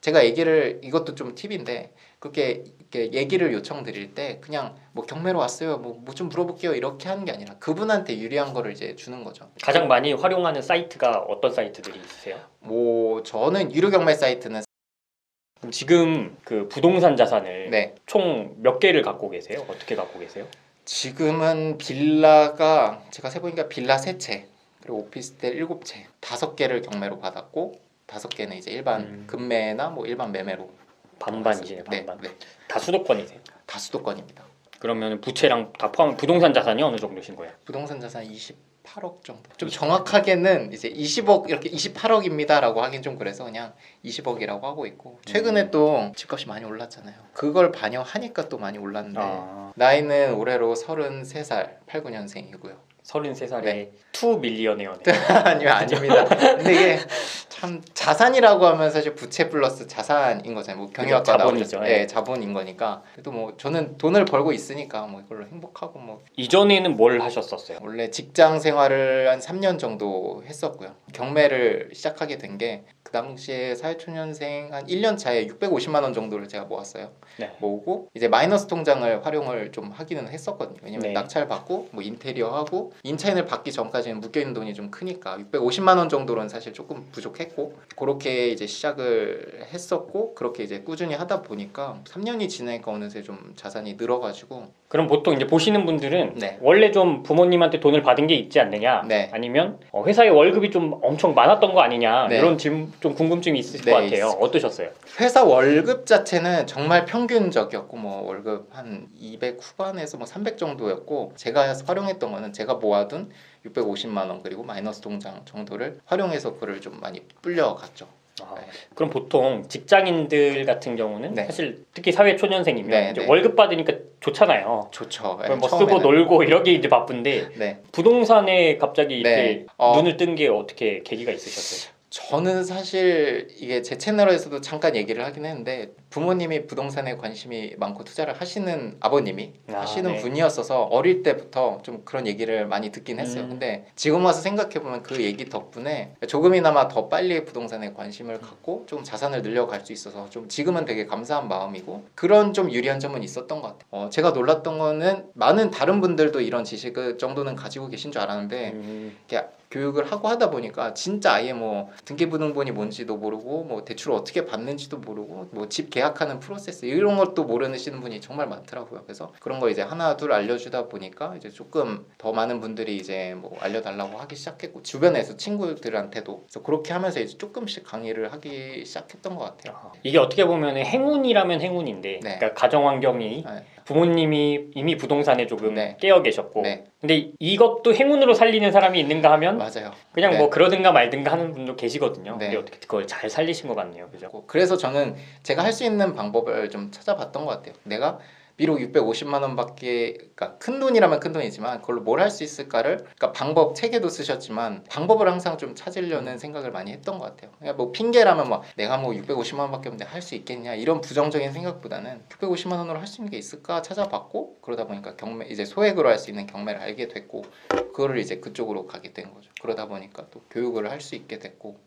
제가 얘기를 이것도 좀 팁인데 그렇게 이렇게 얘기를 요청 드릴 때 그냥 뭐 경매로 왔어요. 뭐뭐좀 물어볼게요. 이렇게 하는 게 아니라 그분한테 유리한 거를 이제 주는 거죠. 가장 많이 활용하는 사이트가 어떤 사이트들이 있으세요? 뭐 저는 유료 경매 사이트는 그럼 지금 그 부동산 자산을 네. 총 몇 개를 갖고 계세요? 어떻게 갖고 계세요? 지금은 빌라가 제가 세보니까 빌라 세채 그리고 오피스텔 일곱 채 다섯 개를 경매로 받았고 다섯 개는 이제 일반 음. 금매나 뭐 일반 매매로 반반이시네요. 네, 반반. 네. 다 수도권이세요? 다 수도권입니다. 그러면 부채랑 다 포함 부동산 자산이 어느 정도신 거예요? 부동산 자산 28억 정도. 좀 정확하게는 이제 20억 이렇게 28억입니다라고 하긴 좀 그래서 그냥 20억이라고 하고 있고 최근에 음. 또 집값이 많이 올랐잖아요. 그걸 반영하니까 또 많이 올랐는데 아, 나이는 올해로 33살 89년생이고요. 33살에 네. 투 밀리언웨어네. 아니요 아닙니다. 근데 이게 참 자산이라고 하면 사실 부채 플러스 자산인 거잖아요. 뭐 경영학과 나오죠. 예. 네, 자본인 거니까. 그래도 뭐 저는 돈을 벌고 있으니까 뭐 이걸로 행복하고 뭐 이전에는 뭘 하셨었어요? 원래 직장 생활을 한 3년 정도 했었고요. 경매를 시작하게 된 게 그 당시에 사회초년생 한 1년 차에 650만 원 정도를 제가 모았어요. 네. 모으고 이제 마이너스 통장을 활용을 좀 하기는 했었거든요. 왜냐면 네. 낙찰 받고 뭐 인테리어 하고 임차인을 받기 전까지는 묶여 있는 돈이 좀 크니까 650만 원 정도로는 사실 조금 부족했고 그렇게 이제 시작을 했었고 그렇게 이제 꾸준히 하다 보니까 3년이 지나니까 어느새 좀 자산이 늘어가지고 그럼 보통 이제 보시는 분들은 네. 원래 좀 부모님한테 돈을 받은 게 있지 않느냐, 네. 아니면 어, 회사에 월급이 좀 엄청 많았던 거 아니냐 네. 이런 질문, 좀 궁금증이 있으실 네, 것 같아요. 있어요. 어떠셨어요? 회사 월급 자체는 정말 평균적이었고 뭐 월급 한 200 후반에서 뭐 300 정도였고 제가 활용했던 거는 제가 모아둔 650만 원 그리고 마이너스 통장 정도를 활용해서 그를 좀 많이 불려갔죠. 아, 네. 그럼 보통 직장인들 같은 경우는 네. 사실 특히 사회 초년생이면 네, 네. 월급 받으니까 좋잖아요. 좋죠. 네, 뭐 처음에는. 쓰고 놀고 이러기 이제 바쁜데 네. 부동산에 갑자기 이렇게 네. 어. 눈을 뜬 게 어떻게 계기가 있으셨어요? 저는 사실 이게 제 채널에서도 잠깐 얘기를 하긴 했는데 부모님이 부동산에 관심이 많고 투자를 하시는 아버님이 아, 하시는 네. 분이었어서 어릴 때부터 좀 그런 얘기를 많이 듣긴 했어요. 음. 근데 지금 와서 생각해 보면 그 얘기 덕분에 조금이나마 더 빨리 부동산에 관심을 갖고 좀 자산을 늘려갈 수 있어서 좀 지금은 되게 감사한 마음이고 그런 좀 유리한 점은 있었던 것 같아요. 어, 제가 놀랐던 거는 많은 다른 분들도 이런 지식 그 정도는 가지고 계신 줄 알았는데 음, 교육을 하고 하다 보니까 진짜 아예 뭐 등기부등본이 뭔지도 모르고 뭐 대출을 어떻게 받는지도 모르고 뭐집 계약하는 프로세스 이런 것도 모르시는 분이 정말 많더라고요. 그래서 그런 거 이제 하나 둘 알려주다 보니까 이제 조금 더 많은 분들이 이제 뭐 알려달라고 하기 시작했고 주변에서 친구들한테도 그래서 그렇게 하면서 이제 조금씩 강의를 하기 시작했던 것 같아요. 아, 이게 어떻게 보면 행운이라면 행운인데 네. 그러니까 가정 환경이 네. 부모님이 이미 부동산에 조금 네. 깨어 계셨고 네 근데 이것도 행운으로 살리는 사람이 있는가 하면 맞아요. 그냥 네. 뭐 그러든가 말든가 하는 분도 계시거든요. 네. 근데 어떻게 그걸 잘 살리신 것 같네요. 그죠? 그래서 저는 제가 할 수 있는 방법을 좀 찾아봤던 것 같아요. 내가 비록 650만 원밖에 그러니까 큰 돈이라면 큰 돈이지만 그걸로 뭘 할 수 있을까를 그러니까 방법 책에도 쓰셨지만 방법을 항상 좀 찾으려는 생각을 많이 했던 것 같아요. 그냥 뭐 핑계라면 뭐 내가 뭐 650만 원밖에 없는데 할 수 있겠냐 이런 부정적인 생각보다는 650만 원으로 할 수 있는 게 있을까 찾아봤고 그러다 보니까 경매 이제 소액으로 할 수 있는 경매를 알게 됐고 그거를 이제 그쪽으로 가게 된 거죠. 그러다 보니까 또 교육을 할 수 있게 됐고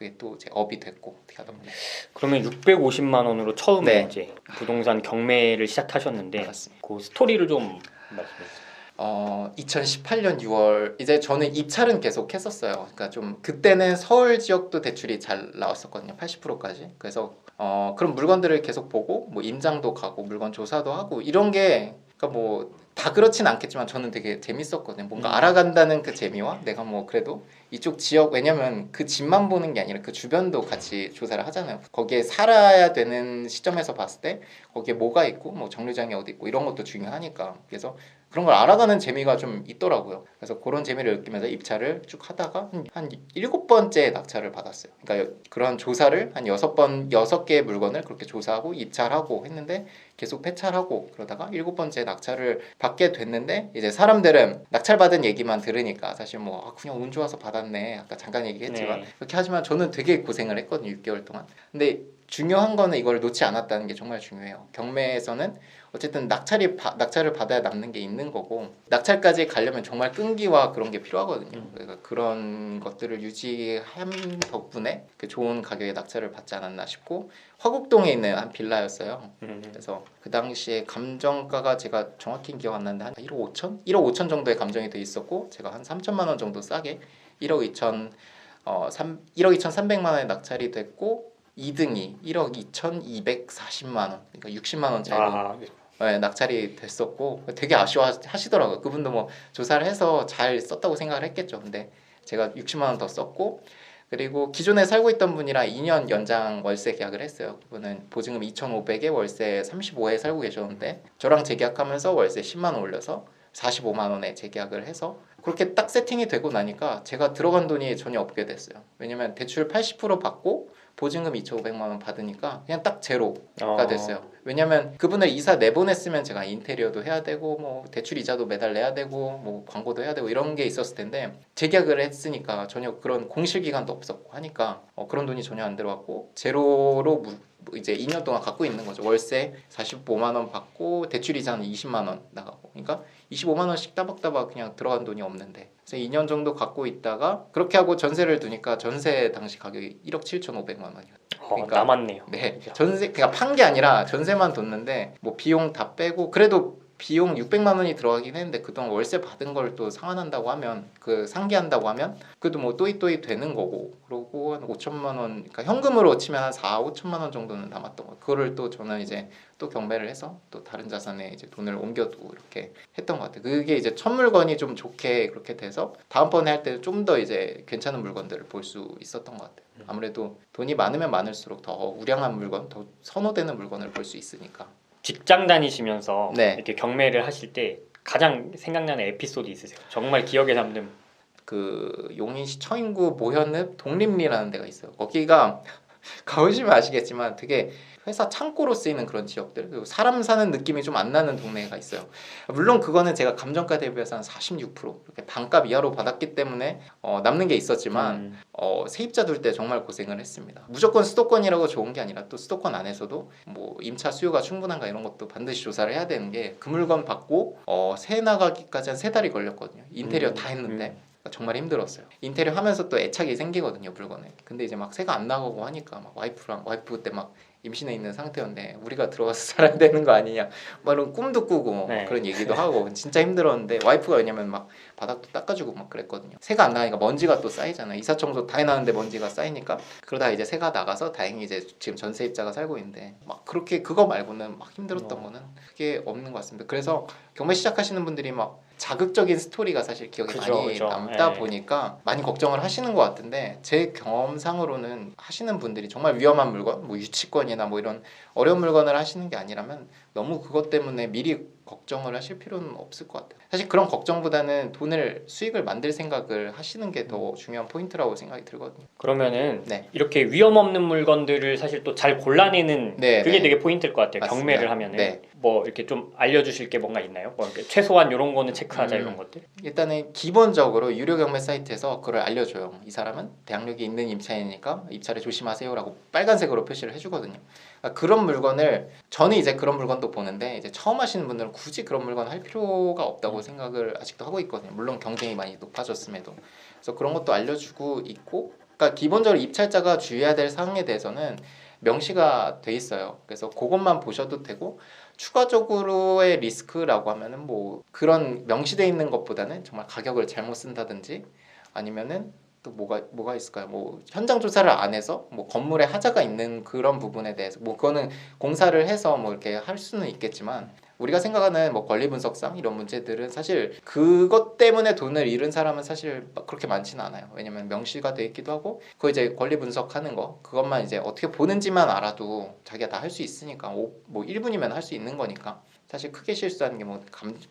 그게 또 제 업이 됐고 어떻게 하다 보니까 그러면 650만 원으로 처음에 네. 이제 부동산 경매를 시작하셨는데 맞습니다. 그 스토리를 좀 말씀해 주세요. 어 2018년 6월 이제 저는 입찰은 계속 했었어요. 그러니까 좀 그때는 서울 지역도 대출이 잘 나왔었거든요. 80%까지. 그래서 어 그런 물건들을 계속 보고 뭐 임장도 가고 물건 조사도 하고 이런 게 그러니까 뭐 다 그렇진 않겠지만 저는 되게 재밌었거든요. 뭔가 음. 알아간다는 그 재미와 내가 뭐 그래도 이쪽 지역 왜냐면 그 집만 보는 게 아니라 그 주변도 같이 조사를 하잖아요. 거기에 살아야 되는 시점에서 봤을 때 거기에 뭐가 있고 뭐 정류장이 어디 있고 이런 것도 중요하니까 그래서 그런 걸 알아가는 재미가 좀 있더라고요. 그래서 그런 재미를 느끼면서 입찰을 쭉 하다가 한- 한 일곱 번째 낙찰을 받았어요. 그러니까 여- 그런 조사를 한 여섯 번 여섯 개의 물건을 그렇게 조사하고 입찰하고 했는데 계속 폐찰하고 그러다가 일곱 번째 낙찰을 받게 됐는데 이제 사람들은 낙찰 받은 얘기만 들으니까 사실 뭐 아, 그냥 운 좋아서 받았네 아까 잠깐 얘기했지만 네. 그렇게 하지만 저는 되게 고생을 했거든요 6개월 동안 근데 중요한 거는 이걸 놓지 않았다는 게 정말 중요해요. 경매에서는 어쨌든 낙찰이 바- 낙찰을 받아야 남는 게 있는 거고 낙찰까지 가려면 정말 끈기와 그런 게 필요하거든요. 음. 그러니까 그런 것들을 유지한 덕분에 그 좋은 가격에 낙찰을 받지 않았나 싶고 화곡동에 있는 한 빌라였어요. 음. 그래서 그 당시에 감정가가 제가 정확히 기억 안 나는데 한 1억 5천? 1억 5천 정도의 감정이 돼 있었고 제가 한 3천만 원 정도 싸게 1억 2천 어 3, 1억 2천 3백만 원에 낙찰이 됐고 2등이 1억 2,240만 원, 그러니까 60만 원 차이로 아, 네, 낙찰이 됐었고 되게 아쉬워하시더라고요. 그분도 뭐 조사를 해서 잘 썼다고 생각을 했겠죠. 근데 제가 60만 원 더 썼고 그리고 기존에 살고 있던 분이랑 2년 연장 월세 계약을 했어요. 그분은 보증금 2,500에 월세 35에 살고 계셨는데 저랑 재계약하면서 월세 10만 원 올려서 45만 원에 재계약을 해서 그렇게 딱 세팅이 되고 나니까 제가 들어간 돈이 전혀 없게 됐어요. 왜냐면 대출 80% 받고 보증금 2,500만 원 받으니까 그냥 딱 제로 어. 가 됐어요. 왜냐면 그분을 이사 내보냈으면 제가 인테리어도 해야 되고 뭐 대출 이자도 매달 내야 되고 뭐 광고도 해야 되고 이런 게 있었을 텐데 재계약을 했으니까 전혀 그런 공실 기간도 없었고 하니까 어, 그런 돈이 전혀 안 들어갔고 제로로 무, 이제 2년 동안 갖고 있는 거죠. 월세 45만 원 받고 대출 이자는 20만 원 나가고 그러니까 25만 원씩 따박따박 그냥 들어간 돈이 없는데 그래서 2년 정도 갖고 있다가 그렇게 하고 전세를 두니까 전세 당시 가격이 1억 7,500만 원이었어요. 어, 그러니까- 남았네요. 네, 전세 그러니까 판 게 아니라 전세만 뒀는데 뭐 비용 다 빼고 그래도 비용 600만 원이 들어가긴 했는데 그동안 월세 받은 걸 또 상환한다고 하면 그 상기한다고 하면 그래도 뭐 또이 또이 되는 거고 그러고 한 5천만 원 그러니까 현금으로 치면 한 4, 5천만 원 정도는 남았던 거. 그거를 또 저는 이제 또 경매를 해서 또 다른 자산에 이제 돈을 옮겨두고 이렇게 했던 것 같아요. 그게 이제 첫 물건이 좀 좋게 그렇게 돼서 다음번에 할 때 좀 더 이제 괜찮은 물건들을 볼 수 있었던 것 같아요. 아무래도 돈이 많으면 많을수록 더 우량한 물건, 더 선호되는 물건을 볼 수 있으니까. 직장 다니시면서 네. 이렇게 경매를 하실 때 가장 생각나는 에피소드 있으세요? 정말 기억에 남는 그 용인시 처인구 모현읍 독립리라는 데가 있어요. 거기가 가보시면 아시겠지만 되게 회사 창고로 쓰이는 그런 지역들 그리고 사람 사는 느낌이 좀 안 나는 동네가 있어요. 물론 그거는 제가 감정가 대비해서 한 46% 이렇게 반값 이하로 받았기 때문에 어, 남는 게 있었지만 음, 어, 세입자 둘 때 정말 고생을 했습니다. 무조건 수도권이라고 좋은 게 아니라 또 수도권 안에서도 뭐 임차 수요가 충분한가 이런 것도 반드시 조사를 해야 되는 게 그 물건 받고 어, 새 나가기까지 한 세 달이 걸렸거든요. 인테리어 음, 다 했는데 음. 정말 힘들었어요. 인테리어 하면서 또 애착이 생기거든요 물건에. 근데 이제 막 새가 안 나가고 하니까 막 와이프랑 와이프 그때 막 임신해 있는 상태였는데 우리가 들어가서 살아야 되는 거 아니냐. 막 이런 꿈도 꾸고 막 네. 그런 얘기도 하고 진짜 힘들었는데 와이프가 왜냐면 막 바닥도 닦아주고 막 그랬거든요. 새가 안 나니까 먼지가 또 쌓이잖아요. 이사 청소 다 해놨는데 먼지가 쌓이니까. 그러다 이제 새가 나가서 다행히 이제 지금 전세입자가 살고 있는데 막 그렇게 그거 말고는 막 힘들었던 어. 거는 그게 없는 것 같습니다. 그래서 경매 시작하시는 분들이 막 자극적인 스토리가 사실 기억에 그죠, 많이 그죠. 남다 예. 보니까 많이 걱정을 하시는 것 같은데 제 경험상으로는 하시는 분들이 정말 위험한 물건, 뭐 유치권이나 뭐 이런 어려운 물건을 하시는 게 아니라면 너무 그것 때문에 미리 걱정을 하실 필요는 없을 것 같아요. 사실 그런 걱정보다는 돈을 수익을 만들 생각을 하시는 게 더 중요한 포인트라고 생각이 들거든요. 그러면은 네. 이렇게 위험 없는 물건들을 사실 또 잘 골라내는 네, 그게 네. 되게 포인트일 것 같아요. 맞습니다. 경매를 하면은 네. 뭐 이렇게 좀 알려주실 게 뭔가 있나요? 뭐 이렇게 최소한 이런 거는 체크하자 음. 이런 것들. 일단은 기본적으로 유료 경매 사이트에서 그걸 알려줘요. 이 사람은 대항력이 있는 임차인이니까 입찰에 조심하세요라고 빨간색으로 표시를 해주거든요. 그러니까 그런 물건을 저는 이제 그런 물건도 보는데 이제 처음 하시는 분들은 굳이 그런 물건 할 필요가 없다고 생각을 아직도 하고 있거든요. 물론 경쟁이 많이 높아졌음에도 그래서 그런 것도 알려주고 있고, 그러니까 기본적으로 입찰자가 주의해야 될 사항에 대해서는 명시가 돼 있어요. 그래서 그것만 보셔도 되고 추가적으로의 리스크라고 하면은 뭐 그런 명시돼 있는 것보다는 정말 가격을 잘못 쓴다든지 아니면은 또 뭐가 뭐가 있을까요? 뭐 현장 조사를 안 해서 뭐 건물에 하자가 있는 그런 부분에 대해서 뭐 그거는 공사를 해서 뭐 이렇게 할 수는 있겠지만 우리가 생각하는 뭐 권리 분석상 이런 문제들은 사실 그것 때문에 돈을 잃은 사람은 사실 막 그렇게 많지는 않아요. 왜냐면 명시가 돼 있기도 하고 그 이제 권리 분석하는 거 그것만 이제 어떻게 보는지만 알아도 자기가 다 할 수 있으니까 오, 뭐 1분이면 할 수 있는 거니까 사실 크게 실수하는 게 뭐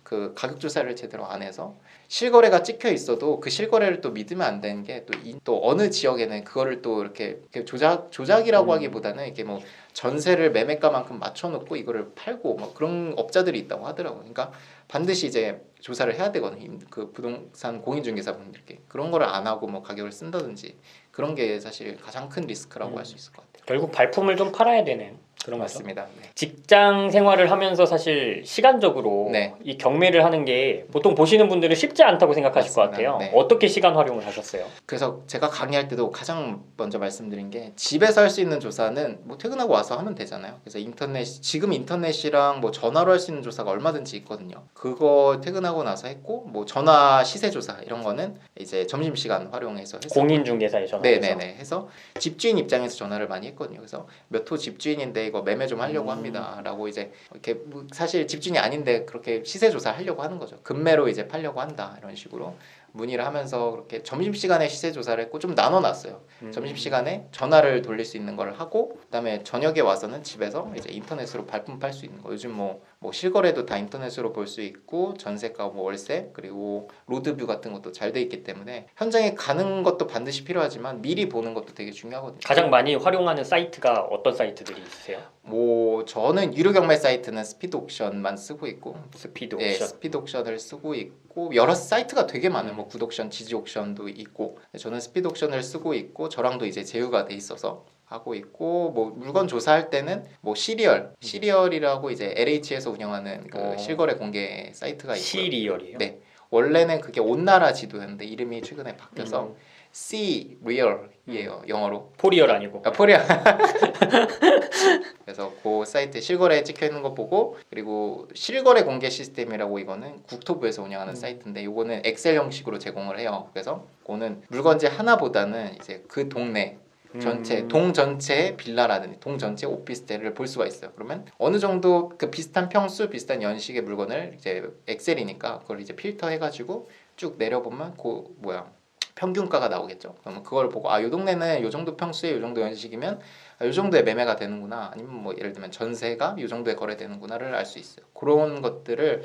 그 가격 조사를 제대로 안 해서 실거래가 찍혀 있어도 그 실거래를 또 믿으면 안 되는 게또또 어느 지역에는 그거를 또 이렇게, 이렇게 조작 조작이라고 음. 하기보다는 이게 뭐 전세를 매매가만큼 맞춰놓고 이거를 팔고 뭐 그런 업자들이 있다고 하더라고요. 그러니까 반드시 이제 조사를 해야 되거든요. 임- 그 부동산 공인중개사분들께 그런 거를 안 하고 뭐 가격을 쓴다든지 그런 게 사실 가장 큰 리스크라고 음. 할수 있을 것 같아요. 결국 발품을 좀 팔아야 되는 그런. 맞습니다. 네. 직장 생활을 하면서 사실 시간적으로 네. 이 경매를 하는 게 보통 보시는 분들은 쉽지 않다고 생각하실 것 맞습니다. 같아요. 네. 어떻게 시간 활용을 하셨어요? 그래서 제가 강의할 때도 가장 먼저 말씀드린 게 집에서 할 수 있는 조사는 뭐 퇴근하고 와서 하면 되잖아요. 그래서 인터넷 지금 인터넷이랑 뭐 전화로 할 수 있는 조사가 얼마든지 있거든요. 그거 퇴근하고 나서 했고 뭐 전화 시세 조사 이런 거는 이제 점심 시간 활용해서 공인중개사에 전화해서 네네네 해서 집주인 입장에서 전화를 많이 했거든요. 그래서 몇 호 집주인인데 이거 매매 좀 하려고 음. 합니다라고 이제 이렇게 뭐 사실 집주인이 아닌데 그렇게 시세 조사 하려고 하는 거죠. 금매로 이제 팔려고 한다 이런 식으로 문의를 하면서 그렇게 점심 시간에 시세 조사를 했고 좀 나눠 놨어요. 음. 점심 시간에 전화를 돌릴 수 있는 걸 하고 그다음에 저녁에 와서는 집에서 이제 인터넷으로 발품 팔 수 있는 거. 요즘 뭐, 뭐 실거래도 다 인터넷으로 볼 수 있고 전세가 뭐 월세 그리고 로드뷰 같은 것도 잘 돼 있기 때문에 현장에 가는 것도 반드시 필요하지만 미리 보는 것도 되게 중요하거든요. 가장 많이 활용하는 사이트가 어떤 사이트들이 있으세요? 뭐 저는 유료 경매 사이트는 스피드 옥션만 쓰고 있고 스피드 네, 옥션. 스피드 옥션을 쓰고 있고 여러 사이트가 되게 많아요. 음. 뭐 굿옥션, 지지 옥션도 있고 저는 스피드 옥션을 쓰고 있고 저랑도 이제 제휴가 돼 있어서 하고 있고 뭐 물건 조사할 때는 뭐 시리얼, 시리얼이라고 이제 LH에서 운영하는 그 어. 실거래 공개 사이트가 있고요. 시리얼이에요. 네. 원래는 그게 온나라 지도였는데 이름이 최근에 바뀌어서 음. C Real이에요. 영어로. 포리얼 아니고. 아, 포리아. 그래서 그 사이트 실거래에 찍혀 있는 거 보고 그리고 실거래 공개 시스템이라고 이거는 국토부에서 운영하는 음. 사이트인데 이거는 엑셀 형식으로 제공을 해요. 그래서 그거는 물건지 하나보다는 이제 그 동네 전체 음. 동 전체의 빌라라든지 동 전체 오피스텔을 볼 수가 있어요. 그러면 어느 정도 그 비슷한 평수, 비슷한 연식의 물건을 이제 엑셀이니까 그걸 이제 필터해 가지고 쭉 내려보면 그 뭐야 평균가가 나오겠죠. 그러면 그걸 보고 아요 동네는 요 정도 평수에 요 정도 연식이면 아, 요 정도의 매매가 되는구나. 아니면 뭐 예를 들면 전세가 요 정도에 거래되는구나를 알 수 있어요. 그런 것들을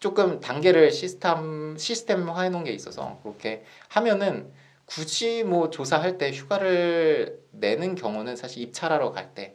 조금 단계를 시스템 시스템화해 놓은 게 있어서 그렇게 하면은 굳이 뭐 조사할 때 휴가를 내는 경우는 사실 입찰하러 갈 때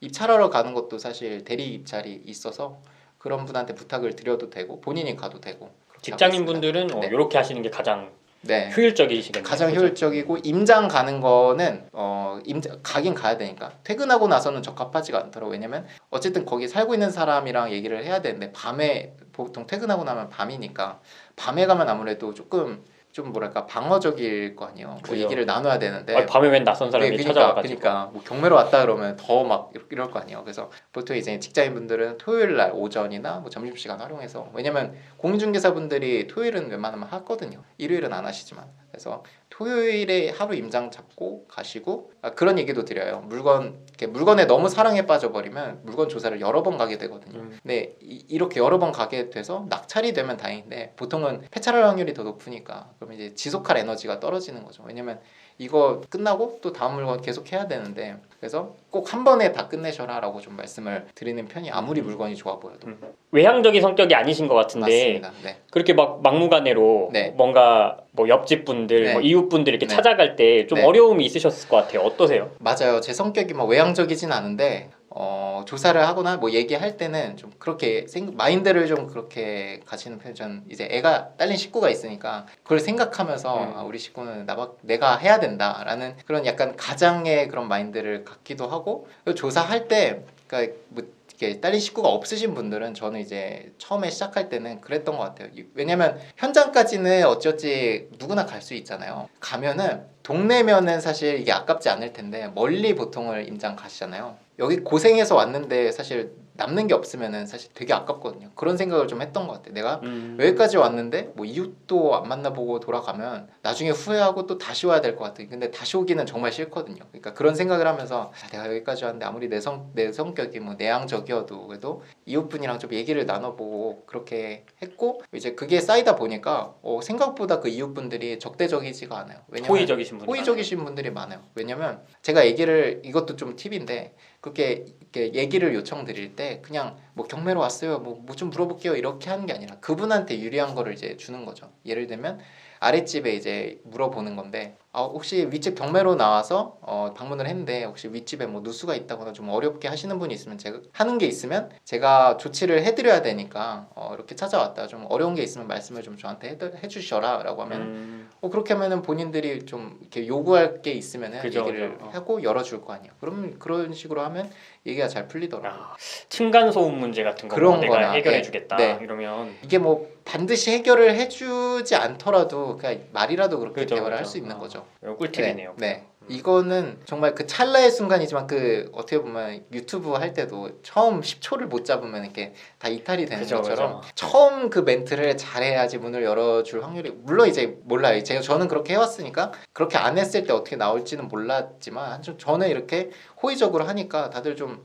입찰하러 가는 것도 사실 대리 입찰이 있어서 그런 분한테 부탁을 드려도 되고 본인이 가도 되고 직장인. 분들은 어, 네. 이렇게 하시는 게 가장 네. 효율적이시겠네요. 가장 그죠? 효율적이고 임장 가는 거는 어 임장 가긴 가야 되니까 퇴근하고 나서는 적합하지가 않더라고 왜냐면 어쨌든 거기 살고 있는 사람이랑 얘기를 해야 되는데 밤에 보통 퇴근하고 나면 밤이니까 밤에 가면 아무래도 조금 좀 뭐랄까 방어적일 거 아니에요 뭐 그죠. 얘기를 나눠야 되는데 아, 밤에 웬 낯선 사람이 네, 그러니까, 찾아와가지고. 그러니까 뭐 경매로 왔다 그러면 더 막 이럴 거 아니에요. 그래서 보통 이제 직장인분들은 토요일 날 오전이나 뭐 점심 시간 활용해서 왜냐면 공인중개사분들이 토요일은 웬만하면 하거든요. 일요일은 안 하시지만 그래서 토요일에 하루 임장 잡고 가시고 아, 그런 얘기도 드려요. 물건 이렇게 물건에 너무 사랑에 빠져버리면 물건 조사를 여러 번 가게 되거든요. 음. 근데 이, 이렇게 여러 번 가게 돼서 낙찰이 되면 다행인데 보통은 폐찰할 확률이 더 높으니까 그러면 이제 지속할 에너지가 떨어지는 거죠. 왜냐면 이거 끝나고 또 다음 물건 계속 해야 되는데 그래서 꼭 한 번에 다 끝내셔라라고 좀 말씀을 드리는 편이 아무리 물건이 좋아 보여도 음. 외향적인 성격이 아니신 것 같은데 맞습니다. 네. 그렇게 막 막무가내로 네. 뭔가 뭐 옆집 분들, 네. 뭐 이웃 분들 이렇게 네. 찾아갈 때 좀 네. 어려움이 있으셨을 것 같아요. 어떠세요? 맞아요. 제 성격이 막 외향적이진 않은데 어, 조사를 하거나 뭐 얘기할 때는 좀 그렇게 생, 마인드를 좀 그렇게 가지는 편이 전 이제 애가 딸린 식구가 있으니까 그걸 생각하면서 음. 아, 우리 식구는 나밖 내가 해야 된다라는 그런 약간 가장의 그런 마인드를 갖기도 하고 조사할 때 그러니까 뭐 이렇게 딸린 식구가 없으신 분들은 저는 이제 처음에 시작할 때는 그랬던 것 같아요. 이- 왜냐면 현장까지는 어찌어찌 누구나 갈 수 있잖아요. 가면은 동네면은 사실 이게 아깝지 않을 텐데 멀리 보통을 임장 가시잖아요. 여기 고생해서 왔는데 사실 남는 게 없으면은 사실 되게 아깝거든요. 그런 생각을 좀 했던 것 같아요. 내가 음. 여기까지 왔는데 뭐 이웃도 안 만나보고 돌아가면 나중에 후회하고 또 다시 와야 될 것 같아. 근데 다시 오기는 정말 싫거든요. 그러니까 그런 생각을 하면서 아, 내가 여기까지 왔는데 아무리 내 성 내 성격이 뭐 내향적이어도 그래도 이웃분이랑 좀 얘기를 나눠보고 그렇게 했고 이제 그게 쌓이다 보니까 어, 생각보다 그 이웃분들이 적대적이지가 않아요. 왜냐면 호의적이신 분이 호의적이신 분들이 많아요. 왜냐면 제가 얘기를 이것도 좀 팁인데 그렇게 이렇게 얘기를 요청드릴 때 그냥 뭐 경매로 왔어요. 뭐뭐좀 물어볼게요. 이렇게 하는 게 아니라 그분한테 유리한 거를 이제 주는 거죠. 예를 들면 아랫집에 이제 물어보는 건데 아, 혹시 윗집 경매로 나와서 어, 방문을 했는데 혹시 윗집에 뭐 누수가 있다거나 좀 어렵게 하시는 분이 있으면 제가 하는 게 있으면 제가 조치를 해드려야 되니까 어, 이렇게 찾아왔다 좀 어려운 게 있으면 말씀을 좀 저한테 해드- 해주셔라라고 하면 음, 어, 그렇게 하면은 본인들이 좀 이렇게 요구할 게 있으면은 그죠, 얘기를 그죠. 어. 하고 열어줄 거 아니야. 그러면 그런 식으로 하면 얘기가 잘 풀리더라고. 요 아, 층간 소음 문제 같은 거 그런 뭐 내가 거나, 해결해 네, 주겠다 네. 이러면 이게 뭐 반드시 해결을 해주지 않더라도 그냥 말이라도 그렇게 그죠, 대화를 할. 수 있는 어. 거죠. 이거 꿀팁이네요. 네. 네. 음. 이거는 정말 그 찰나의 순간이지만 그 어떻게 보면 유튜브 할 때도 처음 10초를 못 잡으면 이렇게 다 이탈이 되는 그죠, 것처럼 그죠. 처음 그 멘트를 잘해야지 문을 열어줄 확률이 물론 이제 몰라요. 제가 저는 그렇게 해왔으니까 그렇게 안 했을 때 어떻게 나올지는 몰랐지만 좀 저는 이렇게 호의적으로 하니까 다들 좀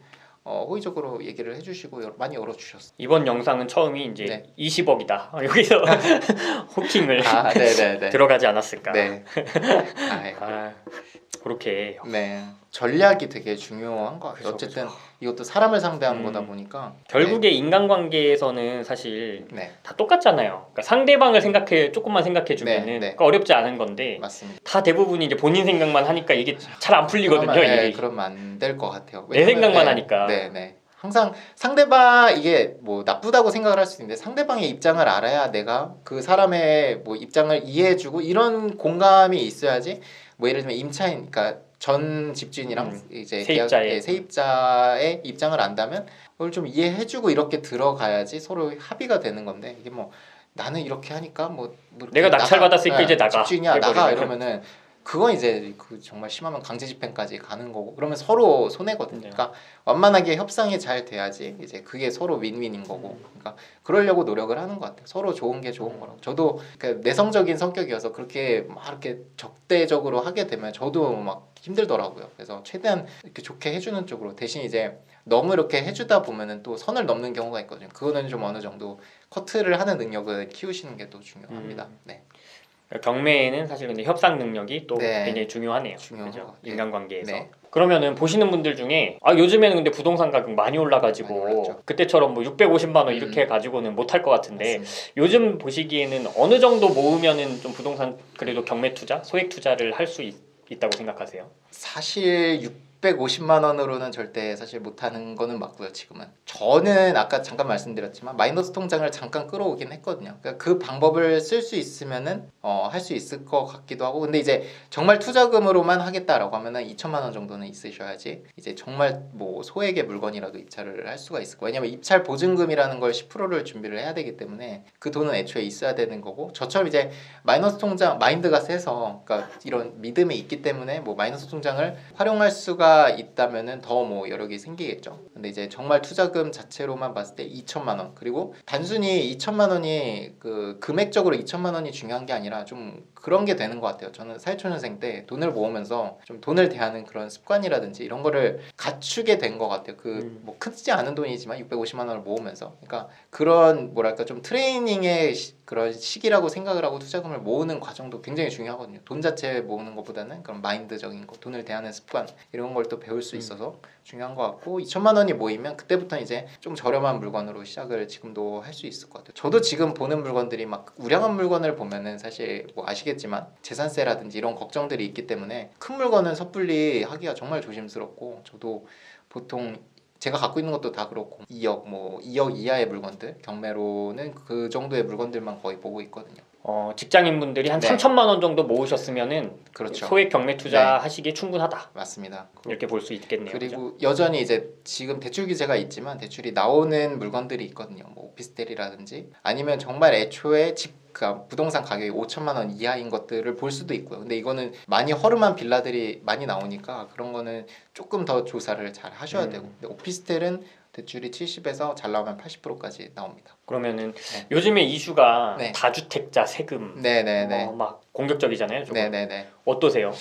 어, 호의적으로 얘기를 해주시고 열- 많이 열어주셨어요. 이번 영상은 처음이 이제 네. 20억이다. 여기서 호킹을 아, 네네네. 들어가지 않았을까. 네. 아, 아, 그렇게 네. 전략이 되게 중요한 것 같아요. 그죠, 어쨌든 이것도 사람을 상대하는 음. 거다 보니까 결국에 인간관계에서는 사실 네, 다 똑같잖아요. 그러니까 상대방을 생각해 조금만 생각해 주면은 네, 네. 그러니까 어렵지 않은 건데 맞습니다. 다 대부분이 이제 본인 생각만 하니까 이게 잘 안 풀리거든요. 그러면, 네, 이게. 그러면 안 될 것 같아요. 내 생각만 네, 하니까. 네, 네. 항상 상대방 이게 뭐 나쁘다고 생각을 할 수 있는데 상대방의 입장을 알아야 내가 그 사람의 뭐 입장을 이해해주고 이런 공감이 있어야지 뭐 예를 들면 임차인 그러니까 전 집주인이랑 음, 이제 세입자의. 계약- 예, 세입자의 입장을 안다면 그걸 좀 이해해주고 이렇게 들어가야지 서로 합의가 되는 건데 이게 뭐 나는 이렇게 하니까 뭐, 뭐 이렇게 내가 낙찰 받았으니까 예, 이제 나가. 집주인이야 나가. 이러면은 그건 이제 그 정말 심하면 강제 집행까지 가는 거고 그러면 서로 손해거든요. 네. 그러니까 완만하게 협상이 잘 돼야지 이제 그게 서로 윈윈인 거고 그러니까 그러려고 노력을 하는 것 같아요. 서로 좋은 게 좋은 거라고. 저도 그 내성적인 성격이어서 그렇게 막 이렇게 적대적으로 하게 되면 저도 막 힘들더라고요. 그래서 최대한 이렇게 좋게 해주는 쪽으로 대신 이제 너무 이렇게 해주다 보면은 또 선을 넘는 경우가 있거든요. 그거는 좀 어느 정도 커트를 하는 능력을 키우시는 게 또 중요합니다. 음. 네, 경매에는 사실 근데 협상 능력이 또 네. 굉장히 중요하네요. 그죠? 것 같아요. 인간관계에서. 네. 그러면은 보시는 분들 중에 아 요즘에는 근데 부동산 가격 많이 올라가지고 많이. 그때처럼 뭐 650만 원 음. 이렇게 가지고는 못할 것 같은데 맞습니다. 요즘 보시기에는 어느 정도 모으면은 좀 부동산 그래도 경매 투자, 소액 투자를 할 수 있다고 생각하세요? 사실 650만 원으로는 절대 사실 못하는 거는 맞고요 지금은. 저는 아까 잠깐 말씀드렸지만 마이너스 통장을 잠깐 끌어오긴 했거든요. 그러니까 그 방법을 쓸 수 있으면은 어, 할 수 있을 것 같기도 하고 근데 이제 정말 투자금으로만 하겠다라고 하면은 2천만 원 정도는 있으셔야지 이제 정말 뭐 소액의 물건이라도 입찰을 할 수가 있을 거예요. 왜냐면 입찰 보증금이라는 걸 10%를 준비를 해야 되기 때문에 그 돈은 애초에 있어야 되는 거고 저처럼 이제 마이너스 통장 마인드가 세서 그러니까 이런 믿음이 있기 때문에 뭐 마이너스 통장을 활용할 수가 있다면은 더 뭐 여력이 생기겠죠. 근데 이제 정말 투자금 자체로만 봤을 때 2천만 원 그리고 단순히 2천만 원이 그 금액적으로 2천만 원이 중요한 게 아니라 좀 그런 게 되는 것 같아요. 저는 사회초년생 때 돈을 모으면서 좀 돈을 대하는 그런 습관이라든지 이런 거를 갖추게 된 것 같아요. 그 음. 뭐 크지 않은 돈이지만 650만 원을 모으면서 그러니까 그런 뭐랄까 좀 트레이닝의 시- 그런 시기라고 생각을 하고 투자금을 모으는 과정도 굉장히 중요하거든요. 돈 자체 모으는 것보다는 그런 마인드적인 거, 돈을 대하는 습관 이런 걸 또 배울 수 음. 있어서 중요한 것 같고 2천만 원이 모이면 그때부터 이제 좀 저렴한 물건으로 시작을 지금도 할 수 있을 것 같아요. 저도 지금 보는 물건들이 막 우량한 물건을 보면은 사실 뭐 아시겠지만 재산세라든지 이런 걱정들이 있기 때문에 큰 물건은 섣불리 하기가 정말 조심스럽고 저도 보통 제가 갖고 있는 것도 다 그렇고 2억 뭐 2억 이하의 물건들 경매로는 그 정도의 물건들만 거의 보고 있거든요. 어, 직장인분들이 한 네. 3천만 원 정도 모으셨으면은 그렇죠. 소액 경매 투자 하시기에 충분하다. 맞습니다. 이렇게 볼 수 있겠네요. 그리고 여전히 이제 지금 대출 규제가 있지만 대출이 나오는 물건들이 있거든요. 뭐 오피스텔이라든지 아니면 정말 애초에 집 그러니까 부동산 가격이 5천만 원 이하인 것들을 볼 수도 있고요. 근데 이거는 많이 허름한 빌라들이 많이 나오니까 그런 거는 조금 더 조사를 잘 하셔야 음. 되고. 근데 오피스텔은 대출이 70에서 잘 나오면 80%까지 나옵니다. 그러면은 네. 요즘에 이슈가 네. 다주택자 세금 네네네. 어, 막 공격적이잖아요. 조금. 네네네. 어떠세요?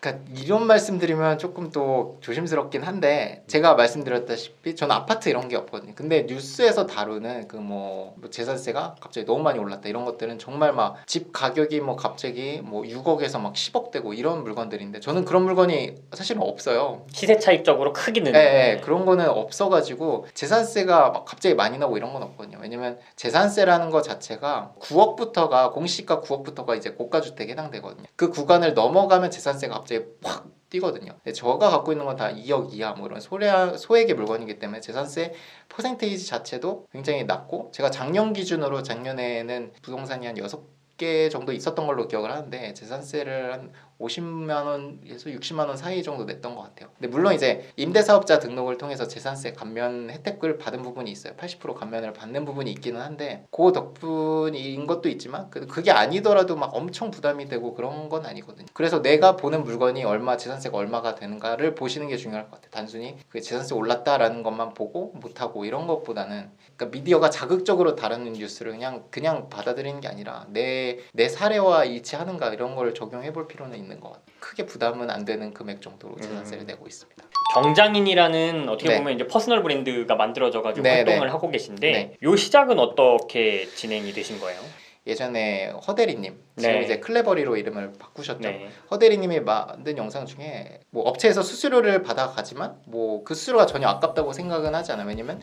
그러니까 이런 말씀드리면 조금 또 조심스럽긴 한데 제가 말씀드렸다시피 저는 아파트 이런 게 없거든요. 근데 뉴스에서 다루는 그 뭐 재산세가 갑자기 너무 많이 올랐다 이런 것들은 정말 막 집 가격이 뭐 갑자기 뭐 6억에서 막 10억 되고 이런 물건들인데 저는 그런 물건이 사실은 없어요. 시세 차익적으로 예, 느는 예, 그런 거는 없어가지고 재산세가 막 갑자기 많이 나고 이런 건 없거든요. 왜냐면 재산세라는 거 자체가 9억부터가 공시가 9억부터가 이제 고가주택에 해당되거든요. 그 구간을 넘어가면 재산세가 갑자기 확 뛰거든요. 근데 저가 갖고 있는 건 다 2억 이하 뭐 이런 소량 소액의 물건이기 때문에 재산세 퍼센테이지 자체도 굉장히 낮고 제가 작년 기준으로 작년에는 부동산이 한 6개 정도 있었던 걸로 기억을 하는데 재산세를 한 50만 원에서 60만 원 사이 정도 냈던 것 같아요. 근데 물론 이제 임대사업자 등록을 통해서 재산세 감면 혜택을 받은 부분이 있어요. 80% 감면을 받는 부분이 있기는 한데 그 덕분인 것도 있지만 그- 그게 아니더라도 막 엄청 부담이 되고 그런 건 아니거든요. 그래서 내가 보는 물건이 얼마 재산세가 얼마가 되는가를 보시는 게 중요할 것 같아요. 단순히 그 재산세 올랐다라는 것만 보고 못하고 이런 것보다는 그러니까 미디어가 자극적으로 다루는 뉴스를 그냥 그냥 받아들이는 게 아니라 내 내 사례와 일치하는가 이런 걸 적용해 볼 필요는 있는 것 같아요. 크게 부담은 안 되는 금액 정도로 재산세를 음. 내고 있습니다. 경장인이라는 어떻게 네. 보면 이제 퍼스널 브랜드가 만들어져가지고 네, 활동을 네. 하고 계신데 네. 요 시작은 어떻게 진행이 되신 거예요? 예전에 허대리님 지금 네. 이제 클레버리로 이름을 바꾸셨죠. 네. 허대리님이 만든 영상 중에 뭐 업체에서 수수료를 받아가지만 뭐 그 수수료가 전혀 아깝다고 생각은 하지 않아요. 왜냐면